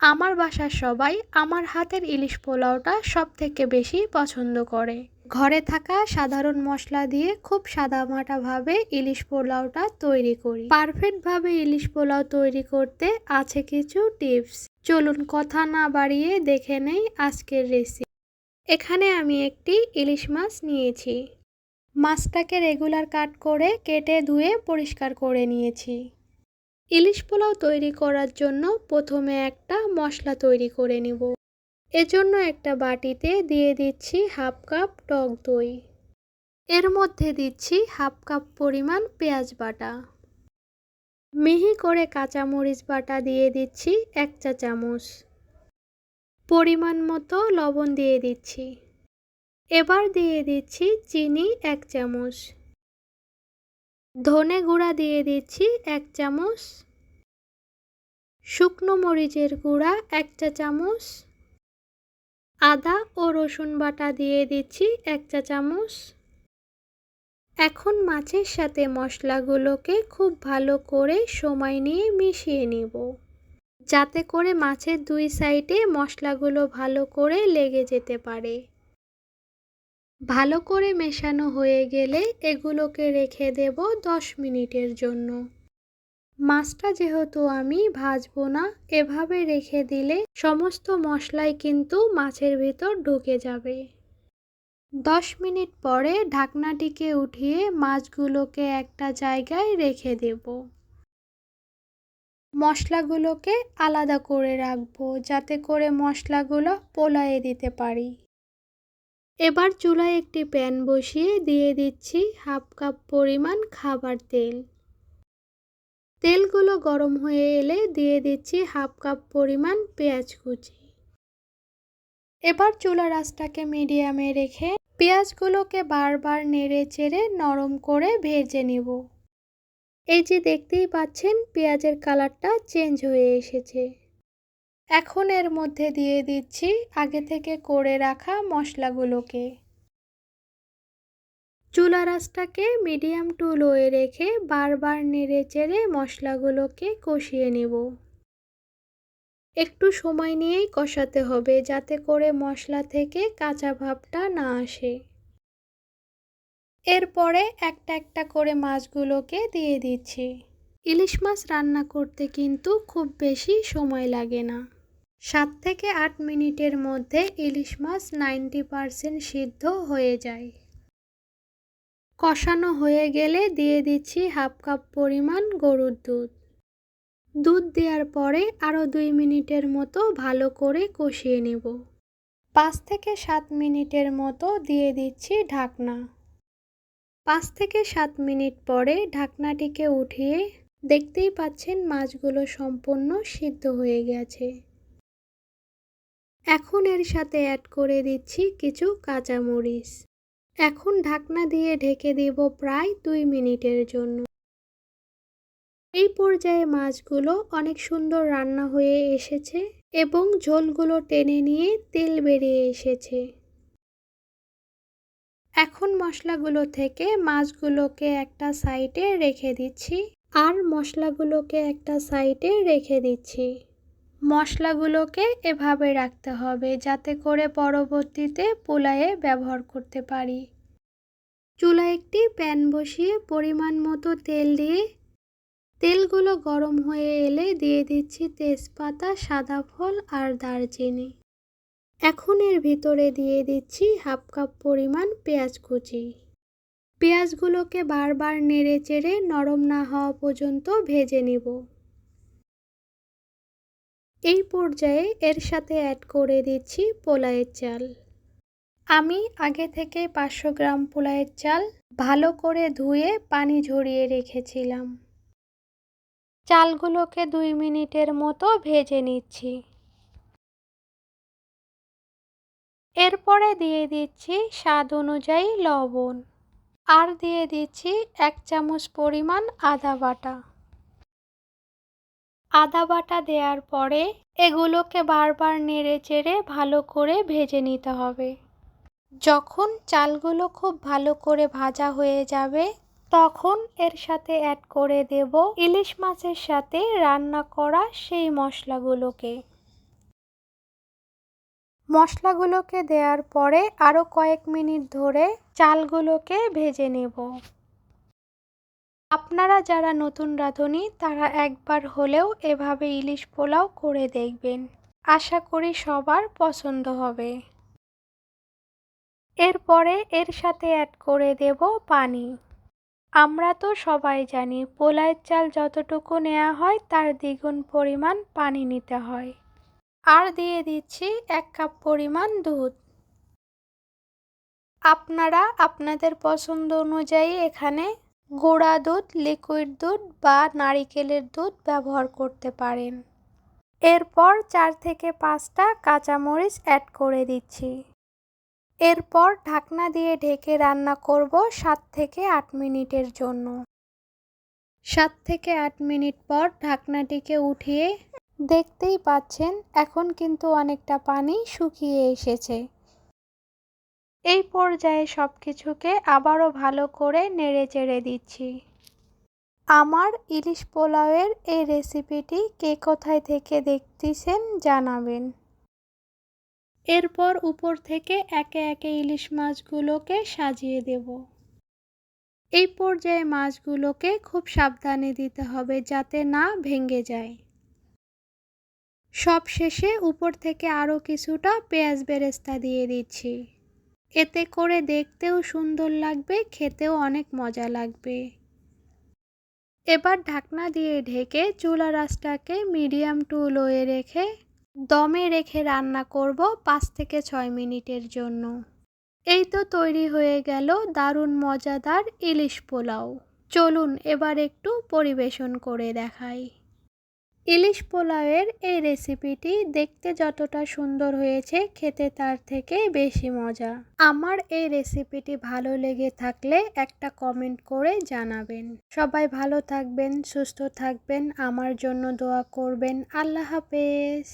আমার বাসার সবাই আমার হাতের ইলিশ পোলাওটা সব থেকে বেশি পছন্দ করে। ঘরে থাকা সাধারণ মশলা দিয়ে খুব সাদামাটাভাবে ইলিশ পোলাওটা তৈরি করি। পারফেক্টভাবে ইলিশ পোলাও তৈরি করতে আছে কিছু টিপস। চলুন কথা না বাড়িয়ে দেখে নেই আজকের রেসিপি এখানে আমি একটি ইলিশ মাছ নিয়েছি। মাছটাকে রেগুলার কাট করে কেটে ধুয়ে পরিষ্কার করে নিয়েছি। ইলিশ পোলাও তৈরি করার জন্য প্রথমে একটা মশলা তৈরি করে নিব। এজন্য একটা বাটিতে দিয়ে দিচ্ছি হাফ কাপ টক দই। এর মধ্যে দিচ্ছি হাফ কাপ পরিমাণ পেঁয়াজ বাটা। মিহি করে কাঁচামরিচ বাটা দিয়ে দিচ্ছি এক চা চামচ। পরিমাণ মতো লবণ দিয়ে দিচ্ছি। এবার দিয়ে দিচ্ছি চিনি এক চামচ। ধনে গুঁড়া দিয়ে দিচ্ছি এক চামচ। শুকনো মরিচের গুঁড়া এক চা চামচ। আদা ও রসুন বাটা দিয়ে দিচ্ছি এক চা চামচ। এখন মাছের সাথে মশলাগুলোকে খুব ভালো করে সময় নিয়ে মিশিয়ে নিব। যাতে করে মাছের দুই সাইডে মশলাগুলো ভালো করে লেগে যেতে পারে। ভালো করে মেশানো হয়ে গেলে এগুলোকে রেখে দেব দশ মিনিটের জন্য। মাছটা যেহেতু আমি ভাজবো না, এভাবে রেখে দিলে সমস্ত মশলাই কিন্তু মাছের ভেতর ঢুকে যাবে। দশ মিনিট পরে ঢাকনাটিকে উঠিয়ে মাছগুলোকে একটা জায়গায় রেখে দেব। মশলাগুলোকে আলাদা করে রাখব, যাতে করে মশলাগুলো পোলায়ে দিতে পারি। এবার চুলায় একটি প্যান বসিয়ে দিয়ে দিচ্ছি হাফ কাপ পরিমাণ খাবার তেল। তেলগুলো গরম হয়ে এলে দিয়ে দিচ্ছি হাফ কাপ পরিমাণ পেঁয়াজ কুচি। এবার চুলা রাসটাকে মিডিয়ামে রেখে পেঁয়াজগুলোকে বারবার নেড়ে চেড়ে নরম করে ভেজে নিব। এই যে দেখতেই পাচ্ছেন, পেঁয়াজের কালারটা চেঞ্জ হয়ে এসেছে। এখন এর মধ্যে দিয়ে দিচ্ছি আগে থেকে করে রাখা মশলাগুলোকে। চুলা রাসটাকে মিডিয়াম টু লোয়ে রেখে বারবার নেড়ে চেড়ে মশলাগুলোকে কষিয়ে নেব। একটু সময় নিয়েই কষাতে হবে যাতে করে মশলা থেকে কাঁচা ভাবটা না আসে। এরপরে একটা একটা করে মাছগুলোকে দিয়ে দিচ্ছি। ইলিশ মাছ রান্না করতে কিন্তু খুব বেশি সময় লাগে না। সাত থেকে আট মিনিটের মধ্যে ইলিশ মাছ নাইনটি পারসেন্ট সিদ্ধ হয়ে যায়। কষানো হয়ে গেলে দিয়ে দিচ্ছি হাফ কাপ পরিমাণ গরুর দুধ। দুধ দেওয়ার পরে আরও দুই মিনিটের মতো ভালো করে কষিয়ে নেব। পাঁচ থেকে সাত মিনিটের মতো দিয়ে দিচ্ছি ঢাকনা। পাঁচ থেকে সাত মিনিট পরে ঢাকনাটিকে উঠিয়ে দেখতেই পাচ্ছেন মাছগুলো সম্পূর্ণ সিদ্ধ হয়ে গেছে। এখন এর সাথে অ্যাড করে দিচ্ছি কিছু কাঁচামরিচ। এখন ঢাকনা দিয়ে ঢেকে দেব প্রায় দুই মিনিটের জন্য। এই পর্যায়ে মাছগুলো অনেক সুন্দর রান্না হয়ে এসেছে এবং ঝোলগুলো টেনে নিয়ে তেল বেরিয়ে এসেছে। এখন মশলাগুলো থেকে মাছগুলোকে একটা সাইডে রেখে দিচ্ছি আর মশলাগুলোকে একটা সাইডে রেখে দিচ্ছি। মশলাগুলোকে এভাবে রাখতে হবে যাতে করে পরবর্তীতে পোলায়ে ব্যবহার করতে পারি। চুলা একটি প্যান বসিয়ে পরিমাণ মতো তেল দিয়ে তেলগুলো গরম হয়ে এলে দিয়ে দিচ্ছি তেজপাতা, সাদা ফল আর দারচিনি। এখন এর ভিতরে দিয়ে দিচ্ছি হাফ কাপ পরিমাণ পেঁয়াজ কুচি। পেঁয়াজগুলোকে বারবার নেড়ে চেড়ে নরম না হওয়া পর্যন্ত ভেজে নিব। এই পর্যায়ে এর সাথে অ্যাড করে দিচ্ছি পোলায়ের চাল। আমি আগে থেকে পাঁচশো গ্রাম পোলায়ের চাল ভালো করে ধুয়ে পানি ঝরিয়ে রেখেছিলাম। চালগুলোকে দুই মিনিটের মতো ভেজে নিচ্ছি। এরপরে দিয়ে দিচ্ছি স্বাদ অনুযায়ী লবণ। আর দিয়ে দিচ্ছি এক চামচ পরিমাণ আদা বাটা। আদা বাটা দেওয়ার পরে এগুলোকে বারবার নেড়ে চেড়ে ভালো করে ভেজে নিতে হবে। যখন চালগুলো খুব ভালো করে ভাজা হয়ে যাবে, তখন এর সাথে অ্যাড করে দেব ইলিশ মাছের সাথে রান্না করা সেই মশলাগুলোকে। মশলাগুলোকে দেওয়ার পরে আরও কয়েক মিনিট ধরে চালগুলোকে ভেজে নেব। আপনারা যারা নতুন রাঁধুনি, তারা একবার হলেও এভাবে ইলিশ পোলাও করে দেখবেন। আশা করি সবার পছন্দ হবে। এরপরে এর সাথে অ্যাড করে দেব পানি। আমরা তো সবাই জানি পোলাইয়ের চাল যতটুকু নেওয়া হয়, তার দ্বিগুণ পরিমাণ পানি নিতে হয়। আর দিয়ে দিচ্ছি এক কাপ পরিমাণ দুধ। আপনারা আপনাদের পছন্দ অনুযায়ী এখানে গুঁড়া দুধ লিকুইড দুধ বা নারিকেলের দুধ ব্যবহার করতে পারেন। এরপর চার থেকে পাঁচটা কাঁচামরিচ অ্যাড করে দিচ্ছি। এরপর ঢাকনা দিয়ে ঢেকে রান্না করব সাত থেকে আট মিনিটের জন্য। সাত থেকে আট মিনিট পর ঢাকনাটিকে উঠিয়ে দেখতেই পাচ্ছেন, এখন কিন্তু অনেকটা পানি শুকিয়ে এসেছে। এই পর্যায়ে সব কিছুকে আবারও ভালো করে নেড়ে চেড়ে দিচ্ছি। আমার ইলিশ পোলাওয়ের এই রেসিপিটি কে কোথায় থেকে দেখতেছেন জানাবেন। এরপর উপর থেকে একে একে ইলিশ মাছগুলোকে সাজিয়ে দেব। এই পর্যায়ে মাছগুলোকে খুব সাবধানে দিতে হবে যাতে না ভেঙে যায়। সব শেষে উপর থেকে আরও কিছুটা পেঁয়াজ বেরেস্তা দিয়ে দিচ্ছি। এতে করে দেখতেও সুন্দর লাগবে, খেতেও অনেক মজা লাগবে। এবার ঢাকনা দিয়ে ঢেকে চুলা রাসটাকে মিডিয়াম টু লোয়ে রেখে দমে রেখে রান্না করব পাঁচ থেকে ছয় মিনিটের জন্য। এই তো তৈরি হয়ে গেল দারুণ মজাদার ইলিশ পোলাও। চলুন এবার একটু পরিবেশন করে দেখাই। ইলিশ পোলাওয়ের এই রেসিপিটি দেখতে যতটা সুন্দর হয়েছে, খেতে তার থেকে বেশি মজা। আমার এই রেসিপিটি ভালো লেগে থাকলে একটা কমেন্ট করে জানাবেন। সবাই ভালো থাকবেন, সুস্থ থাকবেন, আমার জন্য দোয়া করবেন। আল্লাহ হাফেজ।